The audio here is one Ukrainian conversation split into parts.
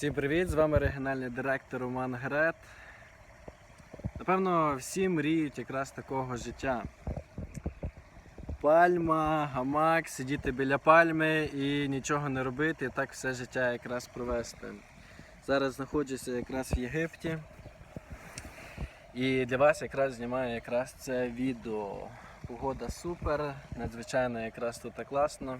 Всім привіт! З вами регіональний директор Роман Грет. Напевно, всі мріють якраз такого життя. Пальма, гамак, сидіти біля пальми і нічого не робити, і так все життя якраз провести. Зараз знаходжуся якраз в Єгипті. І для вас якраз знімаю якраз це відео. Погода супер, надзвичайно якраз тут класно.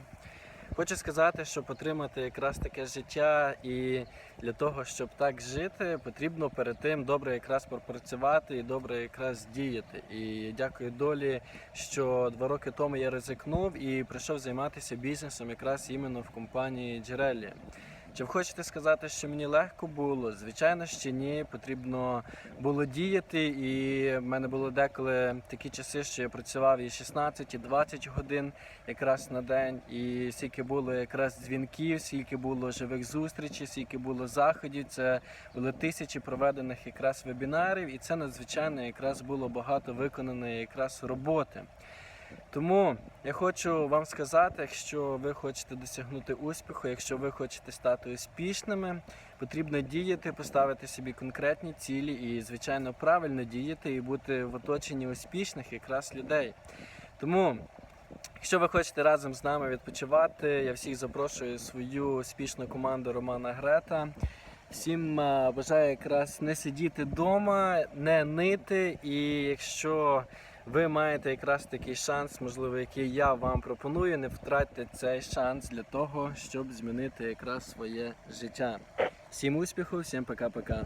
Хочу сказати, щоб отримати якраз таке життя, і для того, щоб так жити, потрібно перед тим добре якраз пропрацювати і добре якраз діяти. І дякую долі, що два роки тому я ризикнув і прийшов займатися бізнесом якраз іменно в компанії Джерелі. Чи ви хочете сказати, що мені легко було? Звичайно, ще ні. Потрібно було діяти, і в мене було деколи такі часи, що я працював і 16, і 20 годин якраз на день. І скільки було якраз дзвінків, скільки було живих зустрічей, скільки було заходів. Це були тисячі проведених якраз вебінарів, і це надзвичайно якраз було багато виконаної якраз роботи. Тому я хочу вам сказати, якщо ви хочете досягнути успіху, якщо ви хочете стати успішними, потрібно діяти, поставити собі конкретні цілі і, звичайно, правильно діяти і бути в оточенні успішних якраз людей. Тому, якщо ви хочете разом з нами відпочивати, я всіх запрошую свою успішну команду Романа Грета. Всім е, бажаю якраз не сидіти вдома, не нити. І якщо ви маєте якраз такий шанс, можливо, який я вам пропоную, не втратьте цей шанс для того, щоб змінити якраз своє життя. Всім успіху, всім пока-пока.